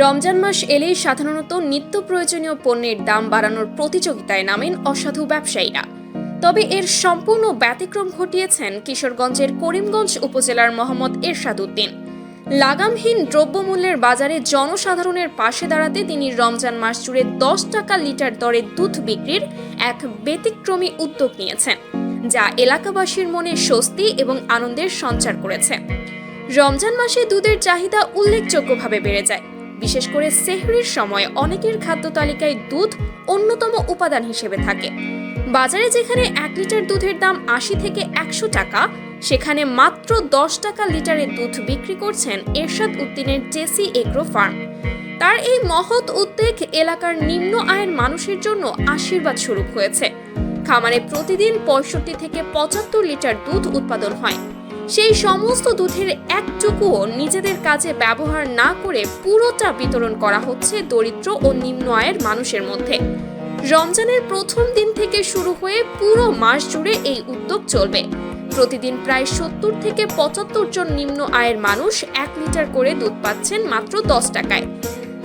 রমজান মাস এলেই সাধারণত নিত্য প্রয়োজনীয় পণ্যের দাম বাড়ানোর প্রতিযোগিতায় নামেন অসাধু ব্যবসায়ীরা। তবে এর সম্পূর্ণ ব্যতিক্রম ঘটিয়েছেন কিশোরগঞ্জের করিমগঞ্জ উপজেলার মোহাম্মদ এরশাদ উদ্দিন লাগামহীন দ্রব্যমূল্যের বাজারে জনসাধারণের পাশে দাঁড়াতে তিনি রমজান মাস জুড়ে দশ টাকা লিটার দরে দুধ বিক্রির এক ব্যতিক্রমী উদ্যোগ নিয়েছেন, যা এলাকাবাসীর মনে স্বস্তি এবং আনন্দের সঞ্চার করেছে। রমজান মাসে দুধের চাহিদা উল্লেখযোগ্যভাবে বেড়ে যায়। বিশেষ করে সেহরির সময় অনেকের খাদ্য তালিকায় দুধ অন্যতম উপাদান হিসেবে থাকে। বাজারে যেখানে এক লিটার দুধের দাম আশি থেকে একশো টাকা, সেখানে মাত্র দশ টাকা লিটারের দুধ বিক্রি করছেন এরশাদ উদ্দিনের জেসি এগ্রো ফার্ম। তার এই মহৎ উদ্যোগ এলাকার নিম্ন আয়ের মানুষের জন্য আশীর্বাদ স্বরূপ হয়েছে। খামারে প্রতিদিন পঁয়ষট্টি থেকে পঁচাত্তর লিটার দুধ উৎপাদন হয়। সেই সমস্ত দুধের একটুকুও নিজেদের কাজে ব্যবহার না করে পুরোটা বিতরণ করা হচ্ছে দরিদ্র ও নিম্ন আয়ের মানুষের মধ্যে। রমজানের প্রথম দিন থেকে শুরু হয়ে পুরো মাস জুড়ে এই উদ্যোগ চলবে। প্রতিদিন প্রায় সত্তর থেকে পঁচাত্তর জন নিম্ন আয়ের মানুষ এক লিটার করে দুধ পাচ্ছেন মাত্র দশ টাকায়।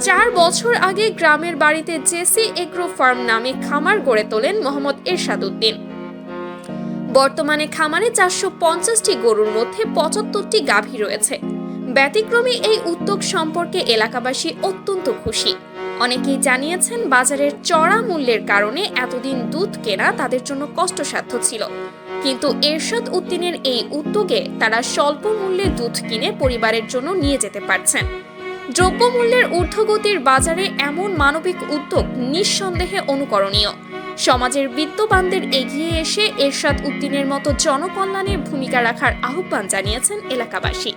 চার বছর আগে গ্রামের বাড়িতে জেসি এগ্রো ফার্ম নামে খামার গড়ে তোলেন মোহাম্মদ এরশাদ উদ্দিন বর্তমানে খামারে চারশো পঞ্চাশটি গরুর মধ্যে পঁচাত্তরটি গাভী রয়েছে। ব্যতিক্রমী এই উদ্যোগ সম্পর্কে এলাকাবাসী অত্যন্ত খুশি। অনেকেই জানিয়েছেন, বাজারের চড়া মূল্যের কারণে এতদিন দুধ কেনা তাদের জন্য কষ্টসাধ্য ছিল। কিন্তু এরশাদ উদ্দিনের এই উদ্যোগে তারা স্বল্প মূল্যে দুধ কিনে পরিবারের জন্য নিয়ে যেতে পারছেন। দ্রব্যমূল্যের ঊর্ধ্বগতির বাজারে এমন মানবিক উদ্যোগ নিঃসন্দেহে অনুকরণীয়। সমাজের বিত্তবানদের এগিয়ে এসে এরশাদ উদ্দিনের মতো জনকল্যাণের ভূমিকা রাখার আহ্বান জানিয়েছেন এলাকাবাসী।